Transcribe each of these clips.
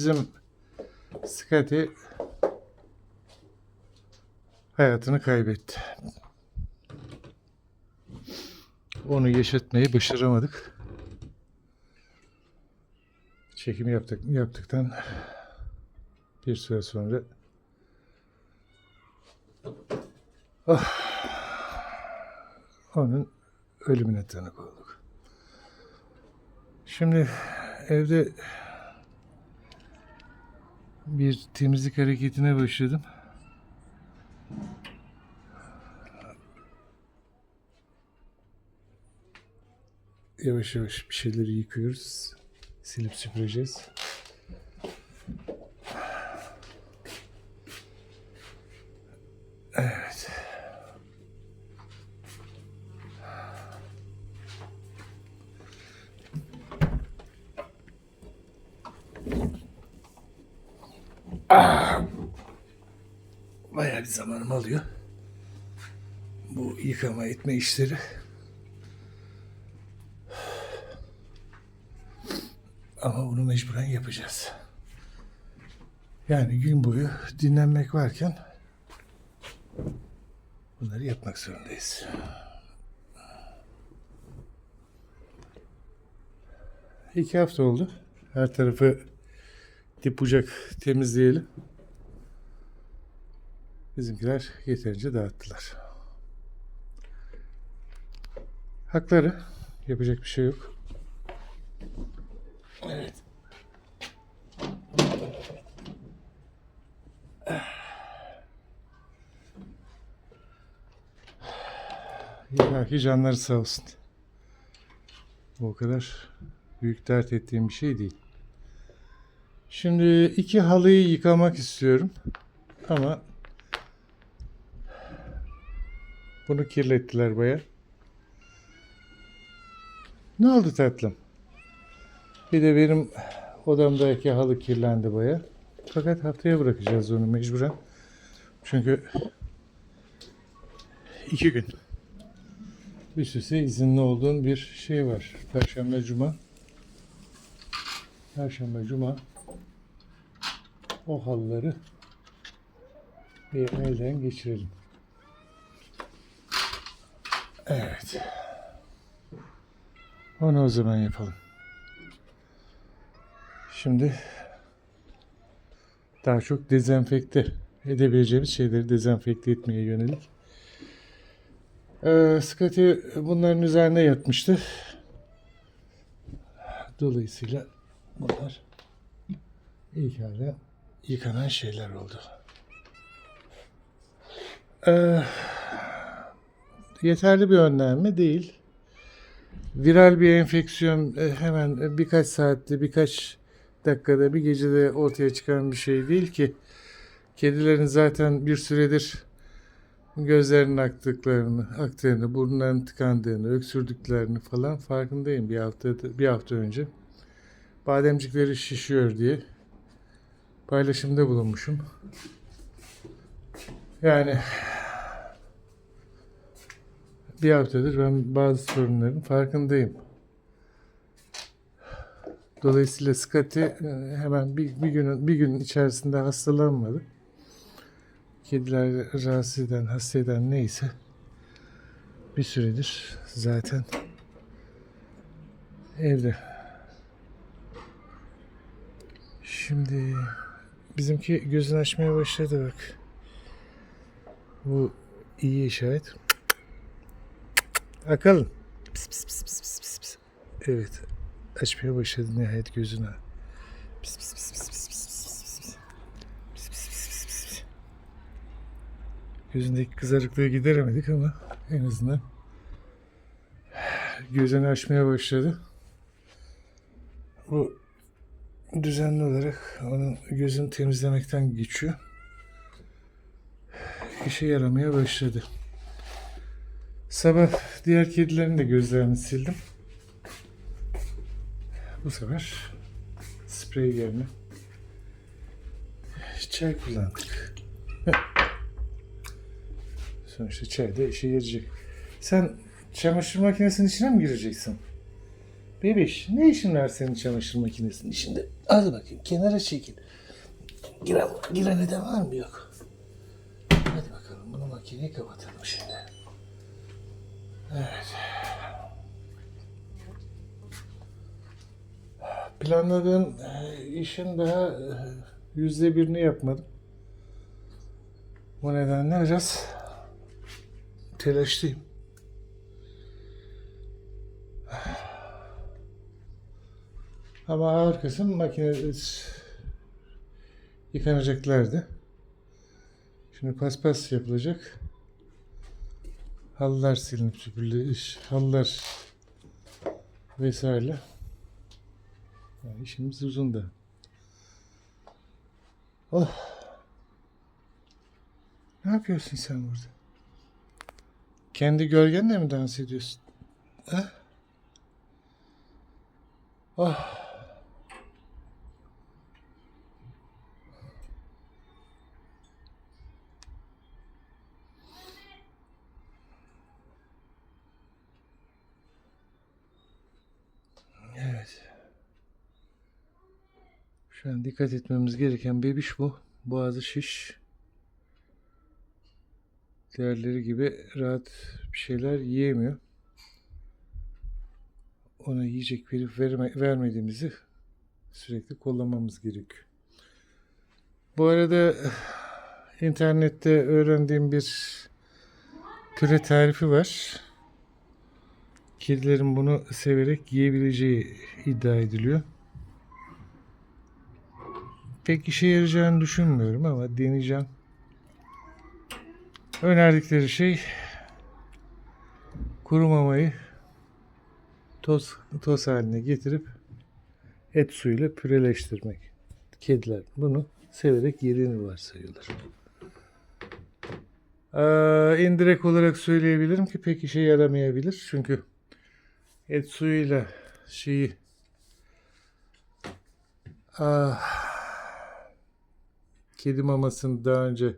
bizim Scotty hayatını kaybetti. Onu yaşatmayı başaramadık. Çekim yaptık yaptıktan bir süre sonra onun ölümüne tanık olduk. Şimdi evde bir temizlik hareketine başladım. Yavaş yavaş bir şeyleri yıkıyoruz. Silip süpüreceğiz. Evet. Bayağı bir zamanım alıyor. Bu yıkama etme işleri. Ama bunu mecburen yapacağız. Yani gün boyu dinlenmek varken bunları yapmak zorundayız. İki hafta oldu. Her tarafı dip bucak temizleyelim. Bizimkiler yeterince dağıttılar. Hakları. Yapacak bir şey yok. Evet. İlahi canları sağ olsun. Bu o kadar büyük dert ettiğim bir şey değil. Şimdi iki halıyı yıkamak istiyorum. Ama bunu kirlettiler baya. Ne oldu tatlım? Bir de benim odamdaki halı kirlendi baya. Fakat haftaya bırakacağız onu mecburen. Çünkü iki gün üst üste izinli olduğun bir şey var. Perşembe, Cuma. Perşembe, Cuma o halıları bir elden geçirelim. Evet. Onu o zaman yapalım. Şimdi daha çok dezenfekte edebileceğimiz şeyleri dezenfekte etmeye yönelik. Ee, Scotty bunların üzerine yatmıştı. Dolayısıyla bunlar ilk hala yıkanan şeyler oldu. Ee, yeterli bir önlem mi? Değil. Viral bir enfeksiyon e, hemen birkaç saatte, birkaç dakikada, bir gecede ortaya çıkan bir şey değil ki. Kedilerin zaten bir süredir gözlerinin aktıklarını, aktığını, burnlarının tıkandığını, öksürdüklerini falan farkındayım bir hafta bir hafta önce. Bademcikleri şişiyor diye paylaşımda bulunmuşum. Yani bir haftadır ben bazı sorunların farkındayım. Dolayısıyla Scotty e, hemen bir, bir günün bir gün içerisinde hastalanmadı. Kediler rahatsız eden, hasta eden neyse bir süredir zaten evde. Şimdi bizimki gözünü açmaya başladı bak. Bu iyi işaret. Akıl. Pis pis pis pis pis pis pis. Evet. Açmaya başladı nihayet gözünü. Pis pis pis pis pis pis pis pis. Gözündeki kızarıklığı gideremedik ama en azından gözünü açmaya başladı. Bu düzenli olarak onun gözünü temizlemekten geçiyor. İşe yaramaya başladı. Sabah diğer kedilerin de gözlerini sildim. Bu sefer sprey yerine çay kullandık. Sonuçta çay da işe yarayacak. Sen çamaşır makinesinin içine mi gireceksin? Bebiş ne işin var senin çamaşır makinesinin içinde? Hadi bakayım kenara çekil. Giren, girene de var mı yok? Hadi bakalım bunu makineyi kapatalım şimdi. Evet. Planladığım e, işin daha e, yüzde birini yapmadım. Bu nedenle biraz telaşlıyım. Ama ağır kısım makine yıkanacaklardı. Şimdi paspas yapılacak. Halılar silinip süpürülecek. Halılar vesaire. Yani işimiz uzun da. Oh. Ne yapıyorsun sen burada? Kendi gölgenle mi dans ediyorsun? Ha? Oh. Evet. Şu an dikkat etmemiz gereken bebiş bu. Boğazı şiş. Diğerleri gibi rahat bir şeyler yiyemiyor. Ona yiyecek verip verme, vermediğimizi sürekli kollamamız gerekiyor. Bu arada internette öğrendiğim bir püre tarifi var. Kedilerin bunu severek yiyebileceği iddia ediliyor. Pek işe yarayacağını düşünmüyorum ama deneyeceğim. Önerdikleri şey kuru mamayı toz, toz haline getirip et suyuyla püreleştirmek. Kediler bunu severek yediğini varsayıyorlar. Ee, indirek olarak söyleyebilirim ki pek işe yaramayabilir. Çünkü et suyuyla şeyi ah, kedi mamasını daha önce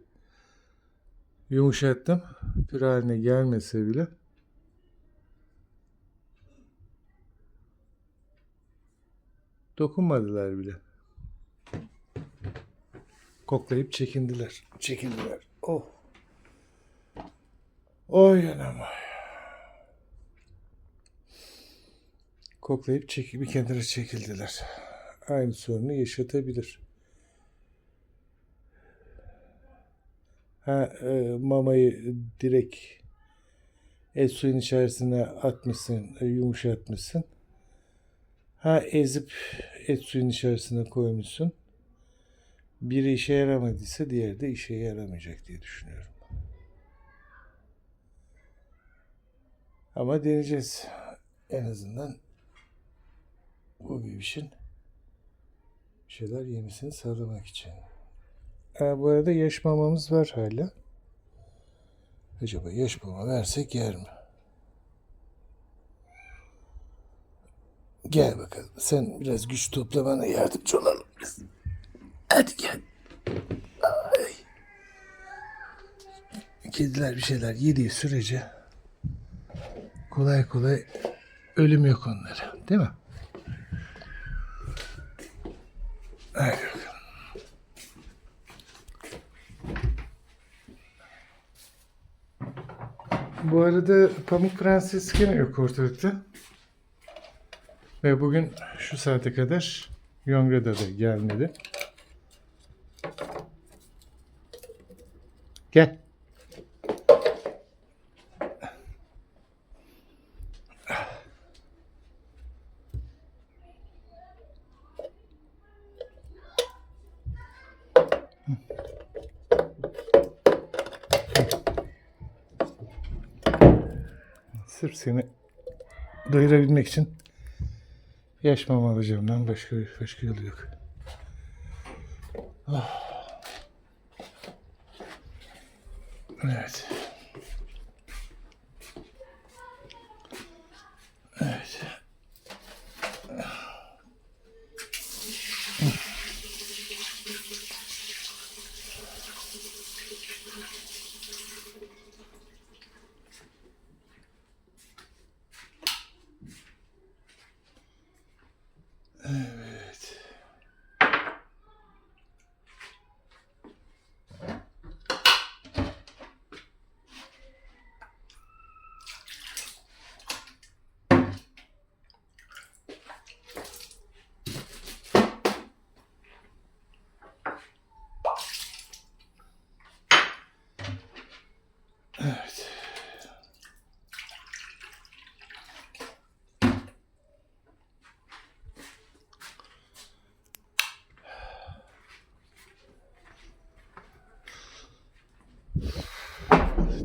yumuşattım. Püre haline gelmese bile. Dokunmadılar bile. Koklayıp çekindiler. Çekindiler. Oh. Oy anam. Koklayıp çek bir kenara çekildiler. Aynı sorunu yaşatabilir. Ha, e, mamayı direkt et suyun içerisine atmışsın, e, yumuşatmışsın. Ha ezip et suyun içerisine koymuşsun. Biri işe yaramadıysa diğeri de işe yaramayacak diye düşünüyorum. Ama deneyeceğiz. En azından bu bebişin bir şeyler yemesini sağlamak için. Ha, bu arada yaş mamamız var hala. Acaba yaş mama versek yer mi? Gel bakalım. Sen biraz güç topla bana yardımcı olalım biz. Hadi gel. Ay. Kediler bir şeyler yediği sürece kolay kolay ölüm yok onlara. Değil mi? Hadi bakalım. Bu arada Pamuk Prenses gene yok ortalıkta. Ve bugün şu saate kadar Yonga'da da gelmedi. Gel. Seni doyurabilmek için yaş mama alacağımdan başka başka yolu yok. Evet. Evet.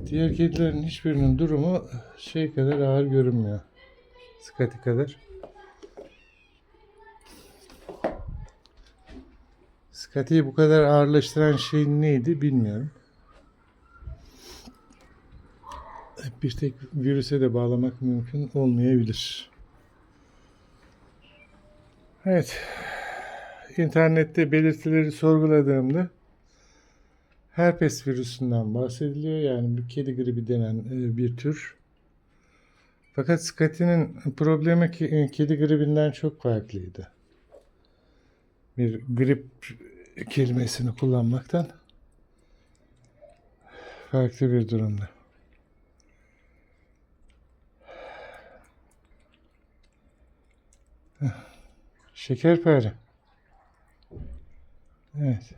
Diğer kedilerin hiçbirinin durumu şey kadar ağır görünmüyor. Skati kadar. Skati'yi bu kadar ağırlaştıran şey neydi bilmiyorum. Bir tek virüse de bağlamak mümkün olmayabilir. Evet. İnternette belirtileri sorguladığımda herpes virüsünden bahsediliyor. Yani bir kedi gribi denen e, bir tür. Fakat Scotty'nin problemi e, kedi gribinden çok farklıydı. Bir grip kelimesini kullanmaktan farklı bir durumda. Şekerpare. Evet.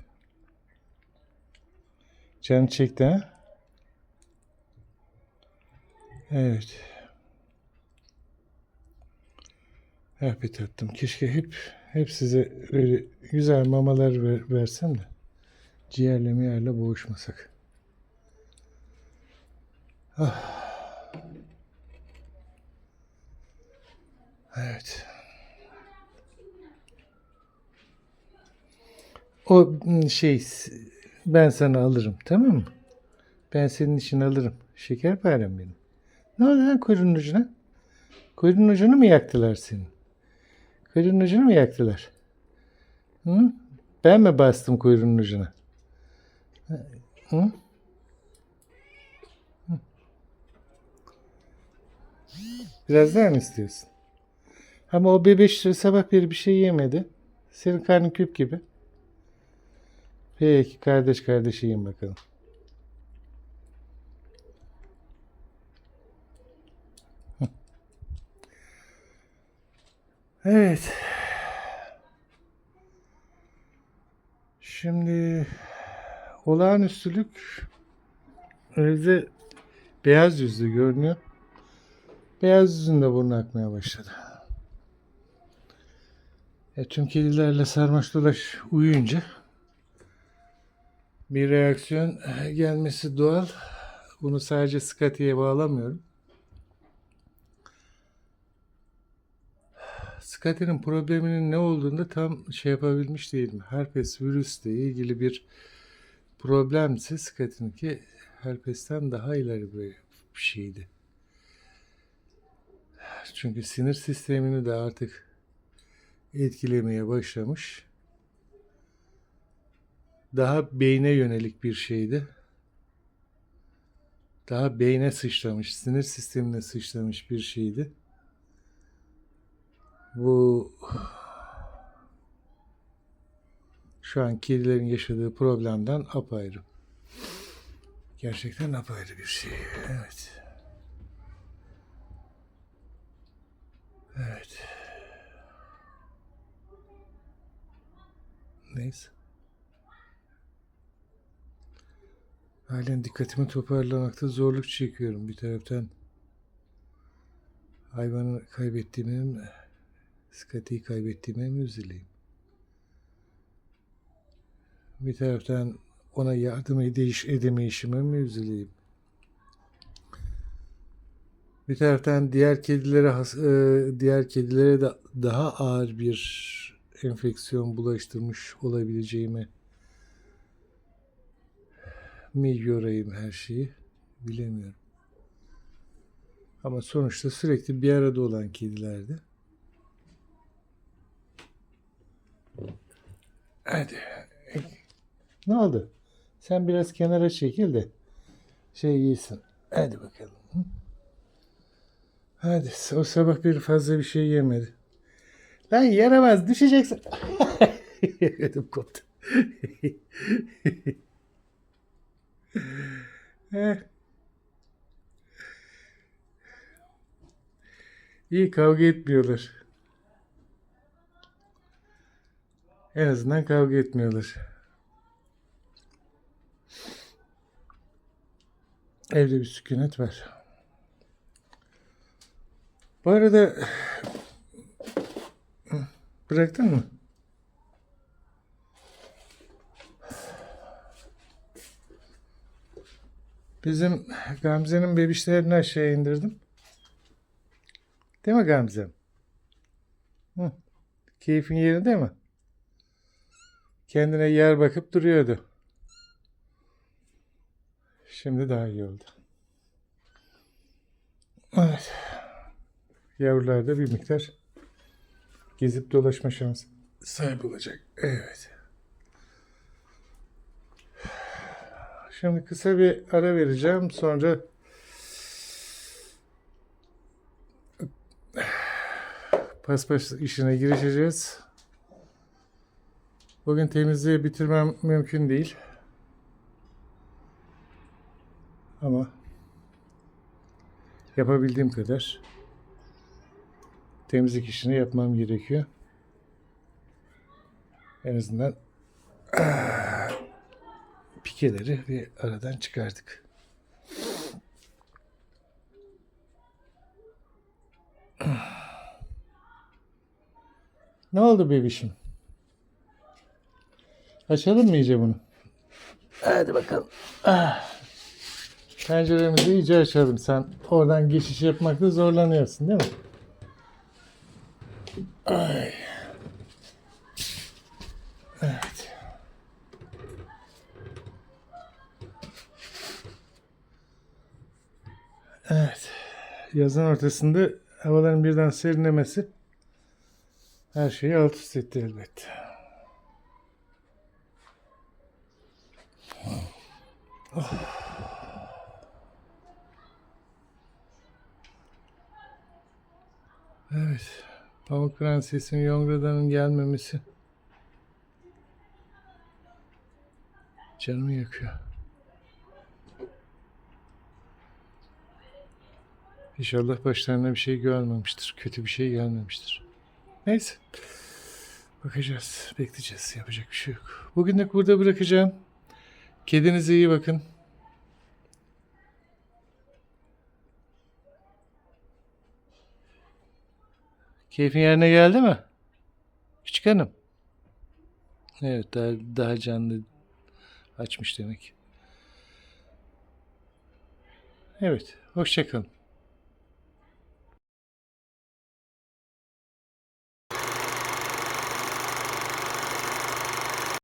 Can çekti ha? Evet. Hep tattım. Keşke hep hep size böyle güzel mamalar ver, versem de ciğerle miyerle boğuşmasak. Ah. Evet. O mm, şey ben sana alırım tamam mı? Ben senin için alırım. Şekerparem benim. Ne oldu lan kuyruğun ucuna? Kuyruğun ucunu mu yaktılar senin? Kuyruğun ucunu mu yaktılar? Hı? Ben mi bastım kuyruğun ucuna? Hı? Biraz daha mı istiyorsun? Ama o bebeş sabah beri bir şey yemedi. Senin karnın küp gibi. Peki kardeş kardeş yiyin bakalım. Evet. Şimdi olağanüstülük evde beyaz yüzlü görünüyor. Beyaz yüzünde burnu akmaya başladı. E, tüm kedilerle sarmaş dolaş uyuyunca bir reaksiyon gelmesi doğal. Bunu sadece Scotty'ye bağlamıyorum. Scotty'nin probleminin ne olduğunu da tam şey yapabilmiş değilim. Herpes virüsle ilgili bir problemse Scotty'ninki herpesten daha ileri bir şeydi. Çünkü sinir sistemini de artık etkilemeye başlamış. Daha beyne yönelik bir şeydi. Daha beyne sıçramış, sinir sistemine sıçramış bir şeydi. Bu şu an kedilerin yaşadığı problemden apayrı. Gerçekten apayrı bir şey. Evet. Evet. Neyse. Halen dikkatimi toparlamakta zorluk çekiyorum bir taraftan. Hayvanı kaybettiğime mi, Scotty'yi kaybettiğime mi üzüleyim? Bir taraftan ona yardım edeyiş, edemeyişime mi üzüleyim? Bir taraftan diğer kedilere e, diğer kedilere de daha ağır bir enfeksiyon bulaştırmış olabileceğimi mi yorayım her şeyi bilemiyorum. Ama sonuçta sürekli bir arada olan kedilerdi. Hadi. Ne oldu? Sen biraz kenara çekil de şey iyisin. Hadi bakalım. Hadi o sabah bir fazla bir şey yemedi. Lan yaramaz düşeceksin. Ödüm koptu. Heh. İyi kavga etmiyorlar. En azından kavga etmiyorlar. Evde bir sükunet var. Bu arada bıraktın mı? Bizim Gamze'nin bebişlerini aşağı indirdim. Değil mi Gamze'm? Hı. Keyfin yerinde mi? Kendine yer bakıp duruyordu. Şimdi daha iyi oldu. Evet. Yavrular da bir miktar gezip dolaşma şansı sahip olacak. Evet. Şimdi kısa bir ara vereceğim. Sonra paspas işine girişeceğiz. Bugün temizliği bitirmem mümkün değil. Ama yapabildiğim kadar temizlik işini yapmam gerekiyor. En azından pikeleri bir aradan çıkardık. Ne oldu bebişim? Açalım mı iyice bunu? Hadi bakalım. Ah. Penceremizi iyice açalım. Sen oradan geçiş yapmakta zorlanıyorsun değil mi? Ay. Evet. Evet. Yazın ortasında havaların birden serinlemesi her şeyi alt üst etti elbette. Evet. Pamuk Prenses'in Yongrada'nın gelmemesi canımı yakıyor. İnşallah başlarına bir şey görmemiştir. Kötü bir şey gelmemiştir. Neyse. Bakacağız. Bekleyeceğiz. Yapacak bir şey yok. Bugünlük burada bırakacağım. Kedinize iyi bakın. Keyfin yerine geldi mi? Küçük hanım. Evet daha, daha canlı açmış demek. Evet. Hoşçakalın.